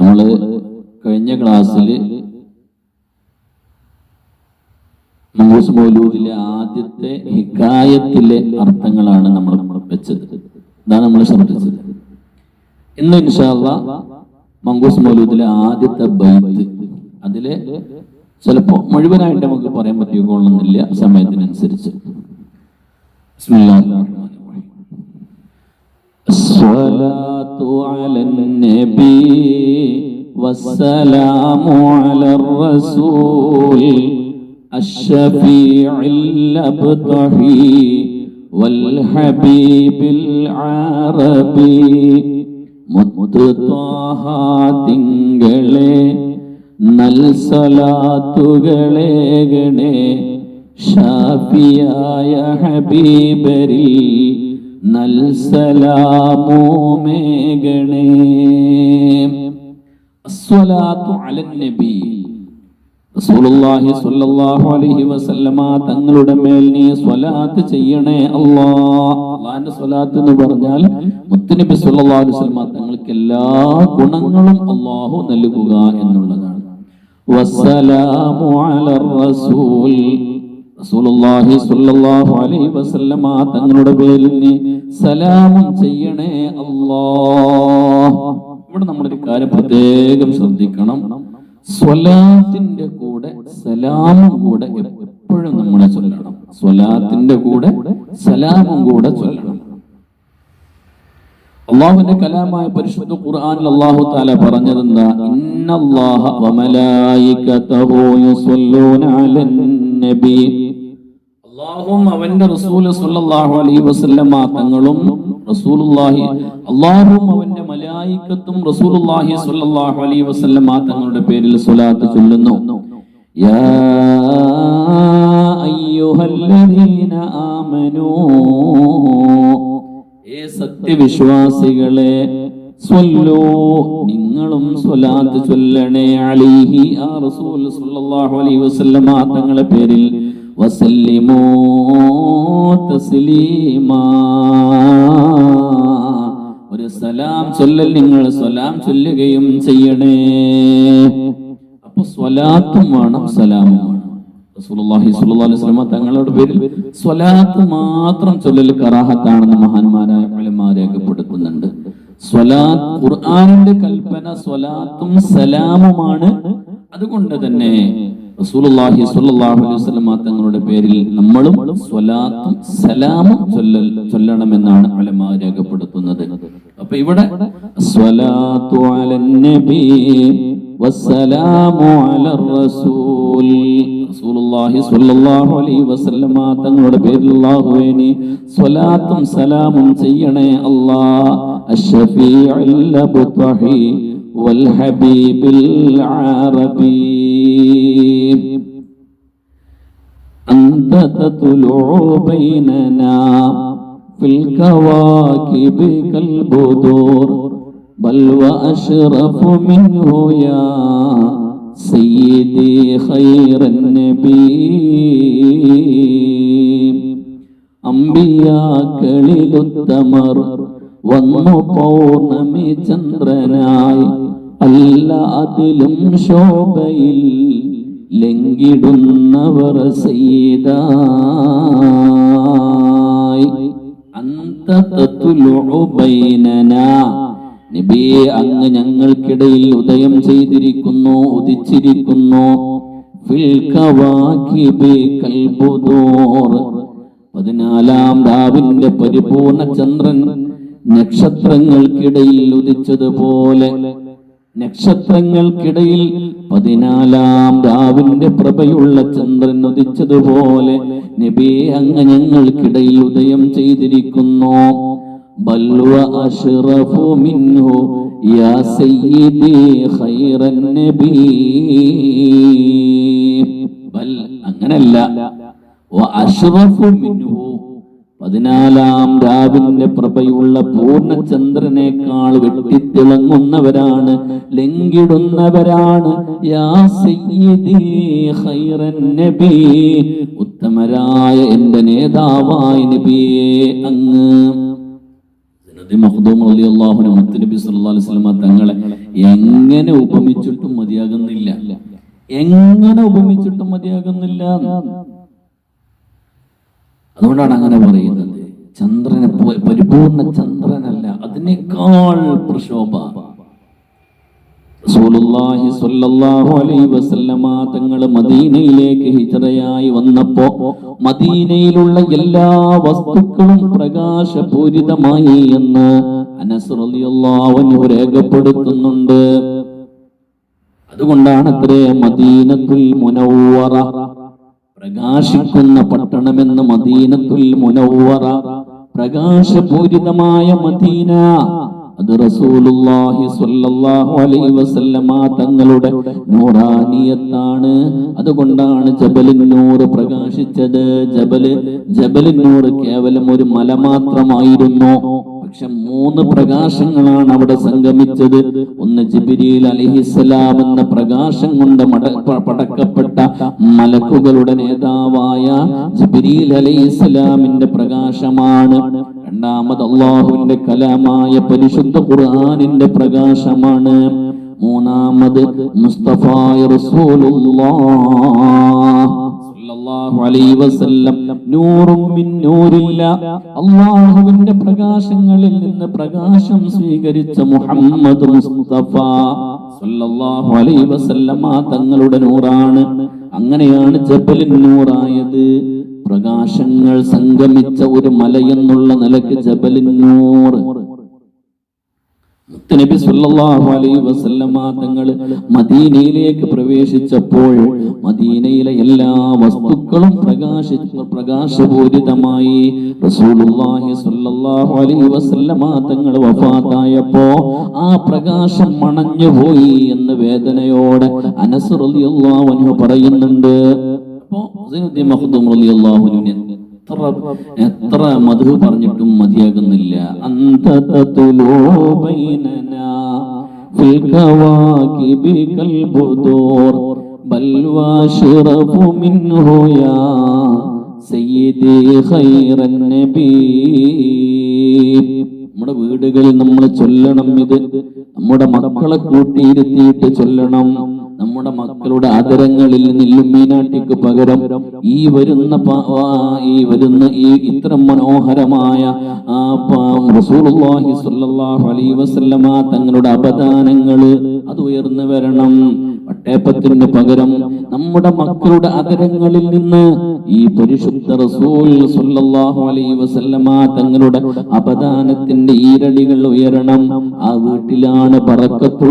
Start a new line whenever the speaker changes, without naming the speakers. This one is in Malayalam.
നമ്മൾ കഴിഞ്ഞ ക്ലാസ്സിൽ മൂസ് മൗലൂദിലെ ആദ്യത്തെ ഹിക്കായത്തിലെ അർത്ഥങ്ങളാണ് നമ്മൾ വെച്ചത്. ഇതാണ് നമ്മൾ ശ്രദ്ധിച്ചത്. ഇന്ന് ഇൻഷാല്ല മങ്കൂസ് മൗലൂദിലെ ആദ്യത്തെ ബൈത്ത്. അതിലെ ചിലപ്പോ മുഴുവനായിട്ട് നമുക്ക് പറയാൻ പറ്റിക്കൊള്ളുന്നില്ല സമയത്തിനനുസരിച്ച്. ബിസ്മില്ലാഹിർ. الصلاة على النبي والسلام على الرسول الشفيع الأبطحي والحبيب العربي മുത്തുത്വാഹ തിങ്കളെ നൽസലാത്തുകളെ ഗണേ ഷാഫിയായ ഹബീബരിൽ തങ്ങളുടെ മേൽ നീ സ്വലാത്ത് ചെയ്യണേ അല്ലാ. സ്വലാത്ത് എന്ന് പറഞ്ഞാൽ മുത്തനബി സുല്ലാഹു അലൈഹി വസല്ലമ തങ്ങൾക്ക് എല്ലാ ഗുണങ്ങളും അള്ളാഹു നൽകുക എന്നുള്ളതാണ്. വസ്സലാമു അലർ റസൂൽ. സ്വല്ലല്ലാഹു അലൈഹി വസല്ലമ തങ്ങളുടെ പേരിൽ നീ ചെയ്യണേ അല്ലാ ഇവിടെ നമ്മളൊരു കാര്യം പ്രത്യേകം ശ്രദ്ധിക്കണം. സ്വലാത്തിന്റെ കൂടെ സലാമും കൂടെ എപ്പോഴും നമ്മളെ ചൊല്ലണം. സ്വലാത്തിന്റെ കൂടെ സലാമും കൂടെ ചൊല്ലണം. അള്ളാഹുവിന്റെ കലാമായ പരിശുദ്ധ ഖുർആനിൽ അള്ളാഹു താല പറഞ്ഞതെന്താ? ഇന്നല്ലാഹ അലൻ നബി. അള്ളാഹും അവന്റെ റസൂൽ സല്ലല്ലാഹു അലൈഹി വസല്ലമ തങ്ങളും റസൂലുള്ളാഹി അള്ളാഹും അവന്റെ മലായിക്കത്തും റസൂലുള്ളാഹി സുല്ലാഹു അലൈ വസല്ലമ തങ്ങളുടെ പേരിൽ സ്വലാത്ത് ചൊല്ലുന്നു. ഏ സത്യവിശ്വാസികളെ സ്വല്ലോ നിങ്ങളും സ്വലാത്ത് ചൊല്ലണേ അലിഹി ആ റസൂൽ സുല്ലാഹു അലൈ വസല്ലമ തങ്ങളുടെ പേരിൽ വസല്ലിമോ തസ്ലീമാ. ഒരു സലാം ചൊല്ലൽ നിങ്ങൾ സലാം ചൊല്ലുകയും ചെയ്യണേ. അപ്പൊ സ്വലാത്തും വേണം സലാമും വേണം. റസൂലുള്ളാഹി സ്വല്ലല്ലാഹു അലൈഹി വസല്ലം തങ്ങളുടെ പേരിൽ സ്വലാത്ത് മാത്രം ചൊല്ലൽ കറാഹത്താണെന്ന് മഹാന്മാരായ ഉലമാ രേഖപ്പെടുത്തുന്നുണ്ട് സ്വലാത്ത് ഖുർആനിന്റെ കൽപ്പന സ്വലാത്തും സലാമുമാണ്. അതുകൊണ്ട് തന്നെ റസൂലുള്ളാഹി സ്വല്ലല്ലാഹു അലൈഹി വസല്ലമ തങ്ങളുടെ പേരിൽ നമ്മളും സ്വലാത്തും സലാമും ചൊല്ലൽ ചൊല്ലണമെന്നാണ് അലമ രേഖപ്പെടുത്തുന്നത്. അപ്പൊ ഇവിടെ സ്വലാത്തു അലൻ നബി വസ്സലാമു അലർ റസൂൽ. റസൂലുള്ളാഹി സ്വല്ലല്ലാഹു അലൈഹി വസല്ലമ തങ്ങളുടെ പേരിൽ അല്ലാഹുവേ നീ സ്വലാത്തും സലാമും ചെയ്യണേ അല്ലാ. അഷ്ഫീഉൽ അബ്തഹി വൽ ഹബീബിൽ അറബി أنت تطلع بيننا في الكواكب كالبدور بل وأشرف منه يا سيدي خير النبي അമ്പിയാക്കളിലുത്തമർ വന്നു പൗർണമി ചന്ദ്രനായി അല്ല അതിലും ശോഭയിൽ ലംഘിടുന്നവർ നബിയെ അങ്ങ് ഞങ്ങൾക്കിടയിൽ ഉദയം ചെയ്തിരിക്കുന്നു ഉദിച്ചിരിക്കുന്നു. പതിനാലാം രാവിന്റെ പരിപൂർണ ചന്ദ്രൻ നക്ഷത്രങ്ങൾക്കിടയിൽ ഉദിച്ചതുപോലെ നക്ഷത്രങ്ങൾക്കിടയിൽ പതിനാലാം രാവിന്റെ പ്രഭയുള്ള ചന്ദ്രൻ ഉദിച്ചതുപോലെ നബി അങ്ങ് ഞങ്ങൾക്കിടയിൽ ഉദയം ചെയ്തിരിക്കുന്നു. ബൽവ അഷ്റഫു മിൻഹു യാ സയ്യിദി ഖൈറൻ ബൽ അങ്ങനല്ല. വ അഷ്റഫു മിൻഹു പതിനാലാം രാവിന്റെ പ്രഭയുള്ള പൂർണചന്ദ്രനേക്കാൾ വെട്ടിത്തിളങ്ങുന്നവരാണ് ലംഘിടുന്നവരാണ്. ഉത്തമരായ എന്റെ നേതാവായ നബിയെ അങ്ങ്. തങ്ങളെ എങ്ങനെ ഉപമിച്ചിട്ടും മതിയാകുന്നില്ല? എങ്ങനെ ഉപമിച്ചിട്ടും മതിയാകുന്നില്ല? അതുകൊണ്ടാണ് അങ്ങനെ പറയുന്നത്. ചന്ദ്രനെ പരിപൂർണ ചന്ദ്രനല്ല അതിനേക്കാൾ വസല്ലമ തങ്ങൾ മദീനയിലേക്ക് ഹിജറയായി വന്നപ്പോ മദീനയിലുള്ള എല്ലാ വസ്തുക്കളും പ്രകാശപൂരിതമായി എന്ന് അനസ് റളിയല്ലാഹു അൻഹു രേഖപ്പെടുത്തുന്നുണ്ട്. അതുകൊണ്ടാണ് അത്രേ മദീനത്തുൽ മുനവ്വറ പ്രകാശിക്കുന്ന പട്ടണമെന്ന് മദീനത്തുൽ മുനവ്വറ. പ്രകാശപൂരിതമായ മദീന. അത് റസൂലുള്ളാഹി സ്വല്ലല്ലാഹു അലൈഹി വസല്ലമ തങ്ങളുടെ നൂറാനിയത്താണ്. അതുകൊണ്ടാണ് ജബലിൻ നൂർ പ്രകാശിച്ചത്. ജബൽ ജബലിൻ നൂർ കേവലം ഒരു മല മാത്രമായിരുന്നു. പക്ഷെ മൂന്ന് പ്രകാശങ്ങളാണ് അവിടെ സംഗമിച്ചത്. ഒന്ന് ജിബിരിയിൽ അലിഹിസ്സലാം എന്ന പ്രകാശം കൊണ്ട് പടക്കപ്പെട്ട മലക്കുകളുടെ നേതാവായ ജിബിരിയിൽ അലിഹിസ്സലാമിന്റെ പ്രകാശമാണ്. രണ്ടാമത് അള്ളാഹുവിന്റെ കലാമായ പരിശുദ്ധ ഖുർആാനിന്റെ പ്രകാശമാണ്. മൂന്നാമത് മുസ്തഫായ റസൂലുള്ളാഹ് അള്ളാഹുവിന്റെ പ്രകാശങ്ങളിൽ നിന്ന് പ്രകാശം സ്വീകരിച്ച മുഹമ്മദ് മുസ്തഫ സല്ലല്ലാഹു അലൈഹി വസല്ലമ തങ്ങളുടെ നൂറാണ്. അങ്ങനെയാണ് ജബലിൻ നൂറായത്. പ്രകാശങ്ങൾ സംഗമിച്ച ഒരു മലയെന്നുള്ള നിലയ്ക്ക് ജബലിൻ നൂർ മുത്തനബി സല്ലല്ലാഹു അലൈഹി വസല്ലമ തങ്ങൾ മദീനയിലേക്ക് പ്രവേശിച്ചപ്പോൾ മദീനയിലെ എല്ലാ വസ്തുക്കളും പ്രകാശ പ്രകാശപൂരിതമായി റസൂലുള്ളാഹി സല്ലല്ലാഹു അലൈഹി വസല്ലമ തങ്ങൾ വഫാത്തായപ്പോ ആ പ്രകാശം മണഞ്ഞു പോയി എന്ന് വേദനയോടെ അനസ് റളിയല്ലാഹു അൻഹു പറയുന്നുണ്ട്. അപ്പോ സയ്യിദ് മഖ്ദൂം റളിയല്ലാഹു അൻഹു എത്ര എത്ര മധു പറഞ്ഞിട്ടും മതിയാകുന്നില്ല. നമ്മുടെ വീടുകളിൽ നമ്മൾ ചൊല്ലണം ഇത്. നമ്മുടെ മക്കളെ കൂട്ടിയിരുത്തിയിട്ട് ചൊല്ലണം. നമ്മുടെ മക്കളുടെ ആദരങ്ങളിൽ നില്ലുമീനാട്ടിക്ക് പകരം ഈ വരുന്ന ഈ വരുന്ന ഈ ഇത്ര മനോഹരമായ ആ റസൂലുള്ളാഹി സ്വല്ലല്ലാഹു അലൈഹി വസല്ലമ തങ്ങളുടെ അപദാനങ്ങൾ അത് ഉയർന്നു വരണം. പട്ടേപ്പത്തിന് പകരം നമ്മുടെ മക്കളുടെ അതരങ്ങളിൽ നിന്ന് ഈ പരിശുദ്ധ റസൂൽ അലൈഹി വസല്ലമ തങ്ങളുടെ അപദാനത്തിന്റെ ഈരടികൾ ഉയരണം. ആ വീട്ടിലാണ് പറക്കത്തു